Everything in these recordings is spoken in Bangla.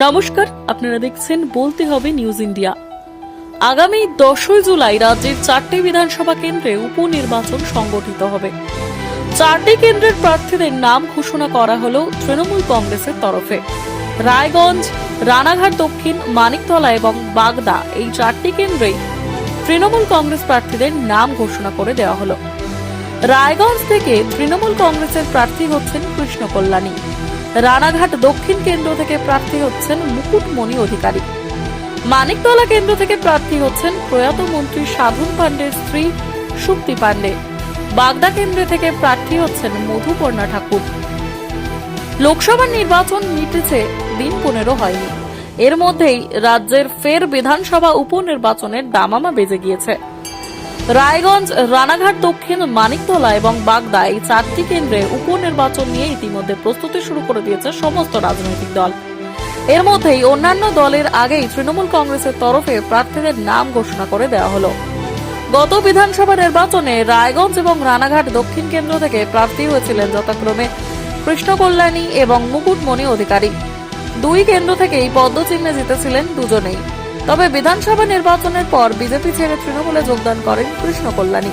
নমস্কার, আপনারা দেখছেন বলতে হবে নিউজ ইন্ডিয়া। আগামী দশই জুলাই রাজ্যের চারটি বিধানসভা কেন্দ্রে উপনির্বাচন সংগঠিত হবে। চারটি কেন্দ্রের প্রার্থীদের নাম ঘোষণা করা হল তৃণমূল কংগ্রেসের তরফে। রায়গঞ্জ, রানাঘাট দক্ষিণ, মানিকতলা এবং বাগদা এই চারটি কেন্দ্রেই তৃণমূল কংগ্রেস প্রার্থীদের নাম ঘোষণা করে দেওয়া হলো। রায়গঞ্জ থেকে তৃণমূল কংগ্রেসের প্রার্থী হচ্ছেন কৃষ্ণ কল্যাণী রানাঘাট দক্ষিণ কেন্দ্র থেকে প্রার্থী হচ্ছেন মুকুটমণি অধিকারী। মানিকতলা কেন্দ্র থেকে প্রার্থী হচ্ছেন প্রয়াত মন্ত্রী সাধন পাণ্ডের স্ত্রী শুক্তি পাণ্ডে। বাগদা কেন্দ্র থেকে প্রার্থী হচ্ছেন মধুপর্ণা ঠাকুর। লোকসভা নির্বাচন মিটেছে দিন পনেরো হয়নি। এর মধ্যেই রাজ্যের ফের বিধানসভা উপনির্বাচনের দামামা বেজে গিয়েছে। রায়গঞ্জ, রানাঘাট, দক্ষিণ, মানিকতলা এবং বাগদা এই চারটি কেন্দ্রে উপনির্বাচন নিয়ে ইতিমধ্যে প্রস্তুতি শুরু করে দিয়েছে সমস্ত রাজনৈতিক দল। এর মধ্যেই অন্যান্য দলের আগেই তৃণমূল কংগ্রেসের তরফে প্রার্থীদের নাম ঘোষণা করে দেওয়া হলো। গত বিধানসভা নির্বাচনে রায়গঞ্জ এবং রানাঘাট দক্ষিণ কেন্দ্র থেকে প্রার্থী হয়েছিলেন যথাক্রমে কৃষ্ণ কল্যাণী এবং মুকুটমণি অধিকারী। দুই কেন্দ্র থেকেই পদ্মচিহ্নে জিতেছিলেন দুজনেই। তবে বিধানসভা নির্বাচনের পর বিজেপি ছেড়ে তৃণমূলে যোগদান করেন কৃষ্ণ কল্যাণী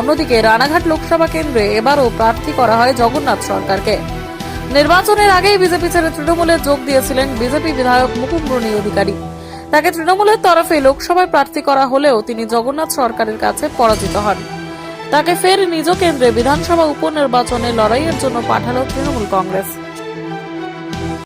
অন্যদিকে রানাঘাট লোকসভা কেন্দ্রে এবারও প্রার্থী করা হয় জগন্নাথ সরকারকে। নির্বাচনের আগেই বিজেপি ছেড়ে তৃণমূলে যোগ দিয়েছিলেন বিজেপি বিধায়ক মুকুটমণি অধিকারী। তাকে তৃণমূলের তরফে লোকসভায় প্রার্থী করা হলেও তিনি জগন্নাথ সরকারের কাছে পরাজিত হন। তাকে ফের নিজ কেন্দ্রে বিধানসভা উপনির্বাচনে লড়াইয়ের জন্য পাঠালো তৃণমূল কংগ্রেস।